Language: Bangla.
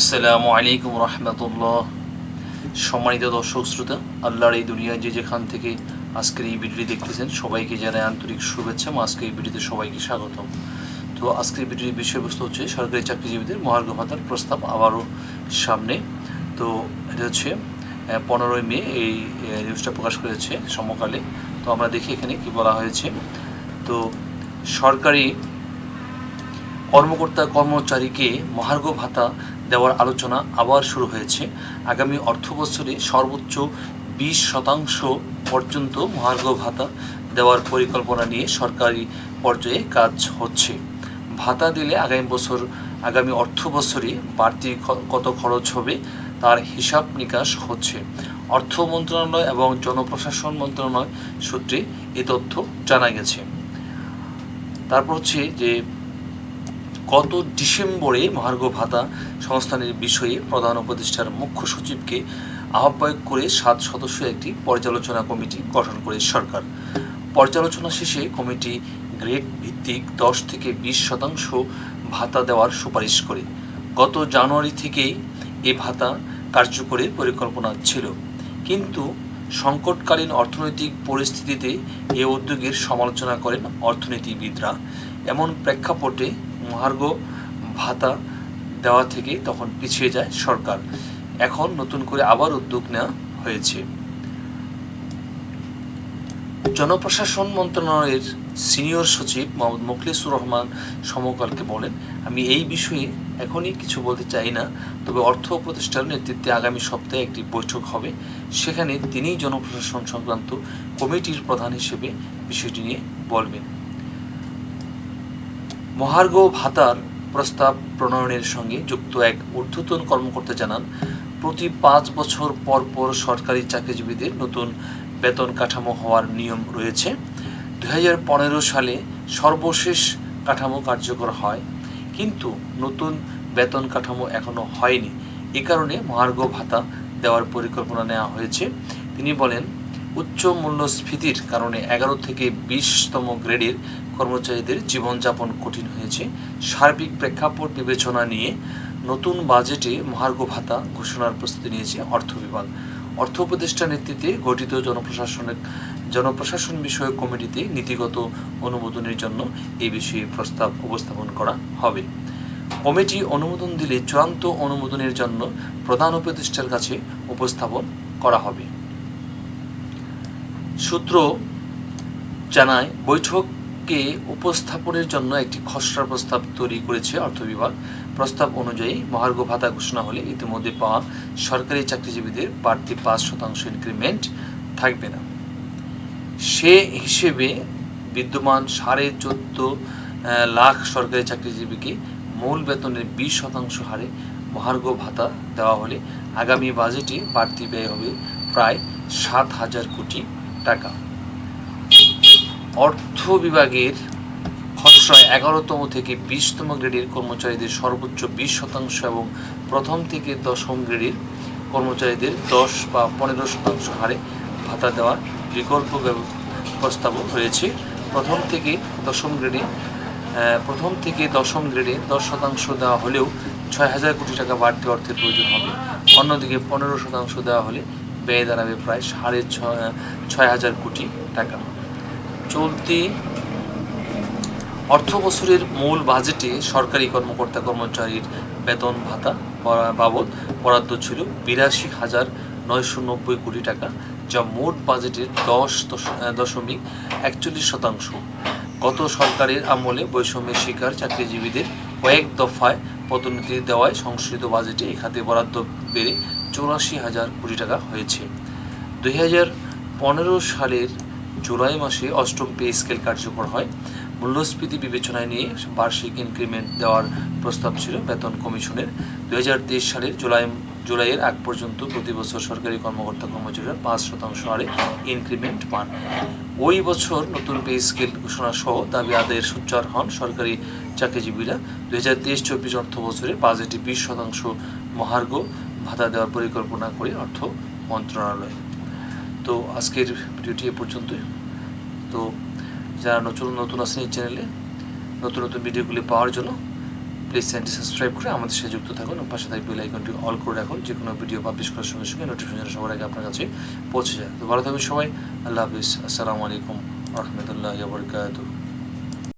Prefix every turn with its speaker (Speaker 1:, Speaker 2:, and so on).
Speaker 1: আসসালামু আলাইকুম রহমতুল্লাহ। সম্মানিত দর্শক, শ্রোতা, আল্লাহর এই দুনিয়ায় যে যেখান থেকে আজকের এই ভিডিওটি দেখতেছেন, সবাইকে জানাই আন্তরিক শুভেচ্ছা। এবং আজকের এই ভিডিওতে সবাইকে স্বাগতম। তো আজকের এই ভিডিওর বিষয়বস্তু হচ্ছে, সরকারি চাকরিজীবীদের মহার্ঘ ভাতার প্রস্তাব আবারও সামনে। তো এটা হচ্ছে পনেরোই মে, এই নিউজটা প্রকাশ করেছে সমকালে। তো আমরা দেখি এখানে কি বলা হয়েছে। তো সরকারি কর্মকর্তা কর্মচারীকে মহার্ঘ ভাতা দেওয়ার আলোচনা আবার শুরু হয়েছে। আগামী অর্থ বছরে সর্বোচ্চ বিশ শতাংশ পর্যন্ত মহার্ঘ ভাতা দেওয়ার পরিকল্পনা নিয়ে সরকারি পর্যায়ে কাজ হচ্ছে। ভাতা দিলে আগামী বছর, আগামী অর্থ বছরে বাড়তি কত খরচ হবে তার হিসাব নিকাশ হচ্ছে। অর্থ মন্ত্রণালয় এবং জনপ্রশাসন মন্ত্রণালয় সূত্রে এ তথ্য জানা গেছে। তারপর হচ্ছে যে গত ডিসেম্বরে মহার্ঘ ভাতা সংস্থানের বিষয়ে প্রধান উপদেষ্টার মুখ্য সচিবকে আহ্বায়ক করে সাত সদস্য একটি পর্যালোচনা কমিটি গঠন করে সরকার। পর্যালোচনা শেষে কমিটি গ্রেড ভিত্তিক দশ থেকে বিশ শতাংশ ভাতা দেওয়ার সুপারিশ করে। গত জানুয়ারি থেকেই এ ভাতা কার্যকরের পরিকল্পনা ছিল। কিন্তু সংকটকালীন অর্থনৈতিক পরিস্থিতিতে এ উদ্যোগের সমালোচনা করেন অর্থনীতিবিদরা। এমন প্রেক্ষাপটে মহার্ঘ ভাতা দেওয়া থেকে তখন পিছিয়ে যায় সরকার। এখন নতুন করে আবার উদ্যোগ নেওয়া হয়েছে। জনপ্রশাসন মন্ত্রণালয়ের সিনিয়র সচিব মোহাম্মদ মুখলিসুর রহমান সমকালকে বলেন, আমি এই বিষয়ে এখনই কিছু বলতে চাই না, তবে অর্থ উপদেষ্টার নেতৃত্বে আগামী সপ্তাহে একটি বৈঠক হবে। সেখানে তিনিই জনপ্রশাসন সংক্রান্ত কমিটির প্রধান হিসেবে বিষয়টি নিয়ে বলবেন। মহার্ঘ ভাতার প্রস্তাব প্রণয়নের সঙ্গে যুক্ত এক ঊর্ধ্বতন কর্মকর্তা জানান, প্রতি পাঁচ বছর পর পর সরকারি চাকরিজীবীদের নতুন বেতন কাঠামো হওয়ার নিয়ম রয়েছে। দুহাজার পনেরো সালে সর্বশেষ কাঠামো কার্যকর হয়, কিন্তু নতুন বেতন কাঠামো এখনও হয়নি। এ কারণে মহার্ঘ ভাতা দেওয়ার পরিকল্পনা নেওয়া হয়েছে। তিনি বলেন, উচ্চ মূল্যস্ফীতির কারণে এগারো থেকে বিশতম গ্রেডের কর্মচারীদের জীবনযাপন কঠিন হয়েছে। সার্বিক প্রেক্ষাপট বিবেচনা নিয়ে নতুন বাজেটে মহার্ঘ ভাতা ঘোষণার প্রস্তুতি নিয়েছে অর্থ বিভাগ। অর্থ উপদেষ্টা নেতৃত্বে গঠিত জনপ্রশাসনের জনপ্রশাসন বিষয়ক কমিটিতে নীতিগত অনুমোদনের জন্য এই বিষয়ে প্রস্তাব উপস্থাপন করা হবে। কমিটি অনুমোদন দিলে চূড়ান্ত অনুমোদনের জন্য প্রধান উপদেষ্টার কাছে উপস্থাপন করা হবে। সূত্র জানায়, বৈঠকে উপস্থাপনের জন্য একটি খসড়া প্রস্তাব তৈরি করেছে অর্থ বিভাগ প্রস্তাব অনুযায়ী মহার্ঘ ভাতা ঘোষণা হলে ইতিমধ্যে পাওয়া সরকারি চাকরিজীবীদের বাড়তি পাঁচ শতাংশ ইনক্রিমেন্ট থাকবে না। সে হিসেবে বিদ্যমান সাড়ে চোদ্দ লাখ সরকারি চাকরিজীবীকে মূল বেতনের বিশ শতাংশ হারে মহার্ঘ ভাতা দেওয়া হলে আগামী বাজেটে বাড়তি ব্যয় হবে প্রায় সাত হাজার কোটি টাকা। অর্থ বিভাগের খসড়ায় এগারোতম থেকে বিশতম গ্রেডের কর্মচারীদের সর্বোচ্চ বিশ শতাংশ এবং প্রথম থেকে দশম গ্রেডের কর্মচারীদের দশ বা পনেরো শতাংশ হারে ভাতা দেওয়ার বিকল্প প্রস্তাবও রয়েছে। প্রথম থেকে দশম গ্রেডে প্রথম থেকে দশম গ্রেডে দশ শতাংশ দেওয়া হলেও ছয় হাজার কোটি টাকা বাড়তি অর্থের প্রয়োজন হবে। অন্যদিকে পনেরো শতাংশ দেওয়া হলে ব্যয় দাঁড়াবে প্রায় সাড়ে ছয় হাজার কোটি টাকা। চলতি অর্থ বছরের মূল বাজেটে সরকারি কর্মকর্তা কর্মচারীর বেতন ভাতা বাবদ বরাদ্দ ছিল বিরাশি হাজার নয়শো নব্বই কোটি টাকা, যা মোট বাজেটের দশ দশ- দশমিক একচল্লিশ শতাংশ। গত সরকারের আমলে বৈষম্যের শিকার চাকরিজীবীদের কয়েক দফায় পদোন্নতি দেওয়ায় সংশোধিত বাজেটে এ বরাদ্দ বেড়ে চৌরাশি হাজার কোটি টাকা হয়েছে। দুই হাজার পনেরো সালের জুলাই মাসে অষ্টম পে স্কেল কার্যকর হয়। মূল্যস্ফীতি বিবেচনায় নিয়ে বার্ষিক ইনক্রিমেন্ট দেওয়ার প্রস্তাব ছিল বেতন কমিশনের। দুই সালের জুলাই, জুলাইয়ের আগ পর্যন্ত প্রতি বছর সরকারি কর্মকর্তা কর্মচারীরা পাঁচ শতাংশ হারে ইনক্রিমেন্ট পান। ওই বছর নতুন পে স্কেল ঘোষণা সহ দাবি আদায়ের সোচ্চার হন সরকারি চাকরিজীবীরা। দুই হাজার তেইশ চব্বিশ অর্থ বছরে বাজেটে বিশ শতাংশ মহার্ঘ ভাতা দেওয়ার পরিকল্পনা করে অর্থ মন্ত্রণালয়। তো আজকের ভিডিওটি এ পর্যন্তই। তো যারা নতুন নতুন আছেন এই চ্যানেলে নতুন নতুন ভিডিওগুলি পাওয়ার জন্য প্লিজ চ্যানেলটি সাবস্ক্রাইব করে আমাদের সাথে যুক্ত থাকুন পাশে থাকবে বেল আইকনটি অল করে রাখুন যে কোনো ভিডিও পাবলিশ করার সঙ্গে সঙ্গে নোটিফিকেশন সবার আগে আপনার কাছে পৌঁছে যায়। তো ভালো থাকবেন সবাই। আল্লাহ হাফিজ। আসসালামু আলাইকুম রহমতুল্লাহ বরকাতুহ।